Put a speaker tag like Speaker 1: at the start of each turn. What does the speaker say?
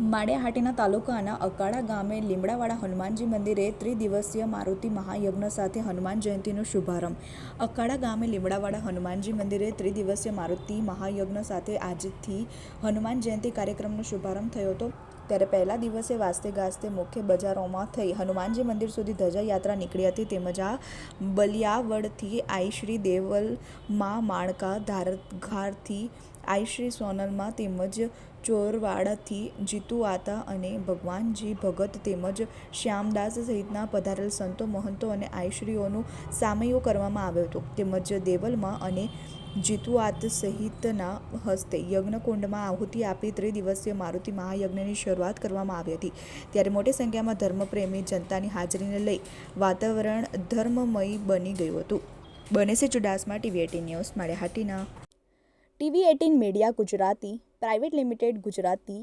Speaker 1: માળિયાહાટીના તાલુકાના અકાળા ગામે લીમડાવાળા હનુમાનજી મંદિરે ત્રિદિવસીય મારુતિ મહાયજ્ઞ સાથે હનુમાન જયંતીનો શુભારંભ. અકાળા ગામે લીમડાવાળા હનુમાનજી મંદિરે ત્રિદિવસીય મારુતિ મહાયજ્ઞ સાથે આજથી હનુમાન જયંતી કાર્યક્રમનો શુભારંભ થયો હતો. ત્યારે પહેલા દિવસે વાજતે ગાજતે મુખ્ય બજારોમાં થઈ. હનુમાનજી મંદિર સુધી ધજાયાત્રા નીકળી હતી. તેમજ આ બલિયાવડથી આઈશ્રી દેવલમાં માણકા ધારઘારથી આઈશ્રી સોનલમાં તેમજ ચોરવાડાથી જીતુ આતા અને ભગવાનજી ભગત તેમજ શ્યામદાસ સહિતના પધારેલ સંતો, મહંતો અને આઈશ્રીઓનું સામૈયો કરવામાં આવ્યો હતો. તેમજ દેવલમાં અને જીતુઆત સહિતના હસ્તે યજ્ઞકુંડમાં આહુતિ આપી ત્રિદિવસીય મારુતિ મહાયજ્ઞની શરૂઆત કરવામાં આવી હતી. ત્યારે મોટી સંખ્યામાં ધર્મપ્રેમી જનતાની હાજરીને લઈ વાતાવરણ ધર્મમય બની ગયું હતું. બને છે Chudasama TV eighteen news, Maliyahatina. TV eighteen media Gujarati, private limited Gujarati